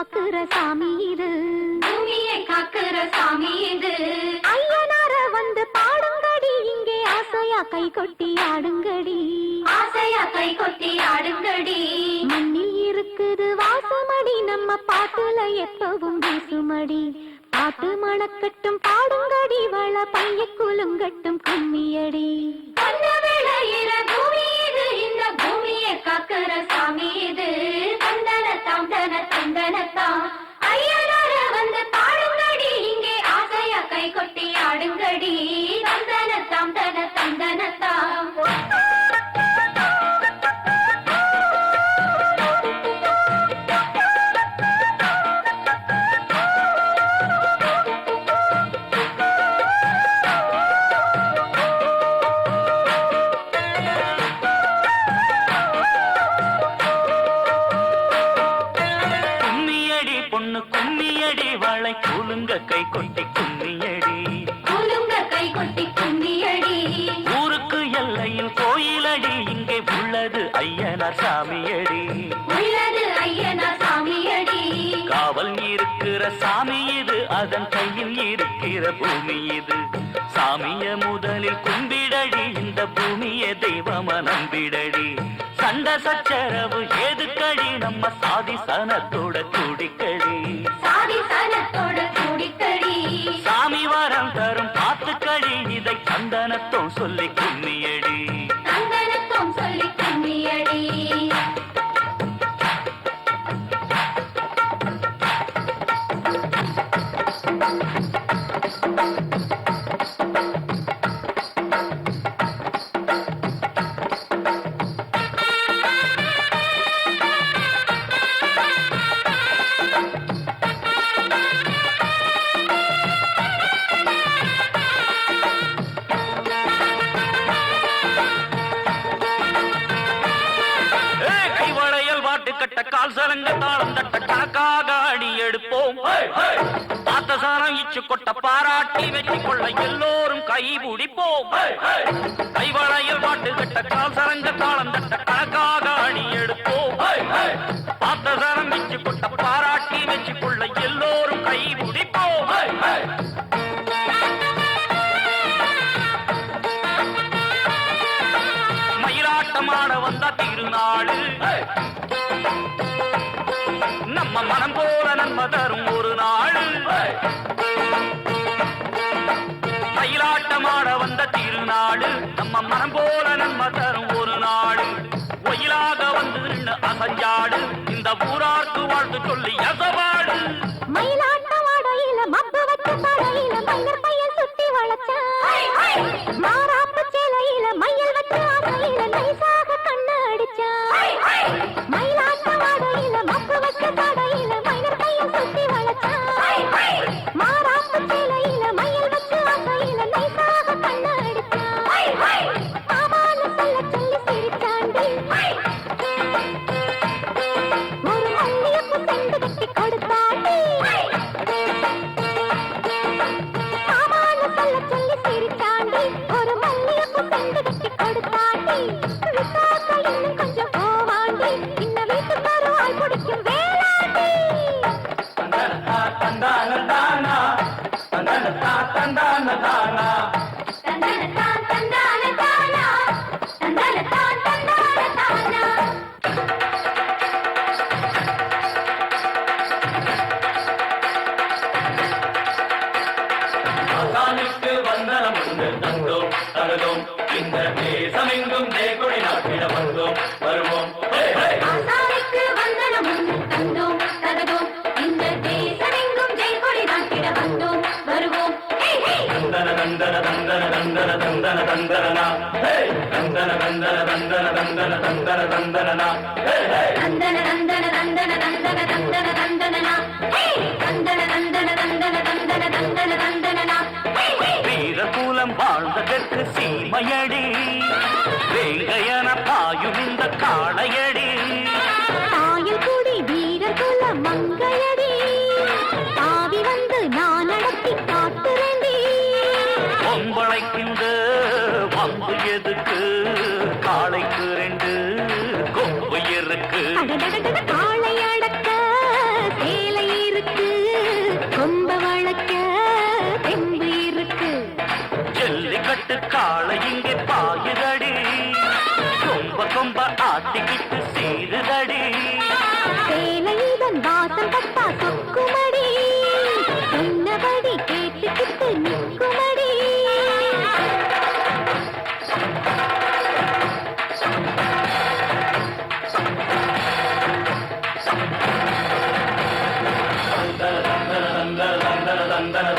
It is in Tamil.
காக்குற சாமி இது. பூமியை காக்குற சாமி இது. ஐயனார வந்து பாடுங்கடி இங்கே ஆசையா கை கொட்டி ஆடுங்கடி. ஆசையா கை கொட்டி ஆடுங்கடி. மண்ணில் இருக்குது வாசமடி நம்ம பாட்டுல எப்பவும் வீசுமடி. பாட்டு மணக்கட்டும் பாடுங்கடி வள பைய குலுங்கட்டும் கும்மியடி. விளையிற பூமி இது இந்த பூமியை காக்குற சாமி இது. ചന്ദന ചന്ദനത്താ. பொண்ணு கும்மியடி வாழை கூலுங்க கை கொட்டி கும்மியடி. குலுங்க கை கொட்டி கும்மியடி. ஊருக்கு எல்லையில் கோயிலடி இங்கே உள்ளது ஐயனார் சாமியடி. உள்ளது ஐயனா சாமியடி. காவல் இருக்கிற சாமி இது அதன் கையில் இருக்கிற பூமி இது. சாமிய முதலில் கும்பிடடி இந்த பூமிய தெய்வம நம்பிடடி. சண்ட சச்சரவு ஏதுக்கடி நம்ம சாதி சனத்தோட குடிக்கடி? சாதி சனத்தோட கூடிக்கடி. சாமி வரம் தரும் பாத்துக்கடி இதை சந்தனத்தோம் சொல்லி கும்மியடி. தந்தனத்தும் சொல்லி கும்மியடி. கால் சலங்க தாளம் தட்ட கணக்காக அடி எடுப்போம். பார்த்த சாரம் இச்சு கொட்ட பாராட்டி வெற்றி கொள்ள எல்லோரும் கை பிடிப்போம் கைவளையல் வாட்டு கட்ட கால் சலங்க தாளம் தட்ட கணக்காக அடி எடுப்போம். பார்த்த சாரம் இச்சு கொட்ட பாராட்டி வெற்றி கொள்ள எல்லோரும் கை பிடிப்போம் மயிலாட்டமாட வந்தா திருநாடு மனம் தரும் ஒரு நாள் மயிலாட்டமாட வந்த திருநாடு நம்ம மனம் போல நன்ம தரும் ஒரு நாடு ஒயிலாக வந்து நின்னு அசஞ்சாடு இந்த ஊரார்க்கு வாழ்ந்து சொல்லி அசவாடு. தந்தனனா ஹே தந்தன தந்தன தந்தன தந்தன தந்தன தந்தனனா ஹே ஹே வீரகுலம் வாழ்ந்ததற்கு சீமையடி வேங்கையன பாயும் இந்த காளையடி தாயில் கூடி வீரர் குல மங்கையடி தாவி வந்து நான் நடத்தி காட்டுறேண்டி பொம்பளைக்கின்ற அம்பு எதுக்கு? காளைக்கு ரெண்டு கொம்பு இருக்கு காளை அடக்க சேலை இருக்கு. கொம்ப வளர்க்க தெம்பு இருக்கு. ஜல்லிக்கட்டு காளை தந்தன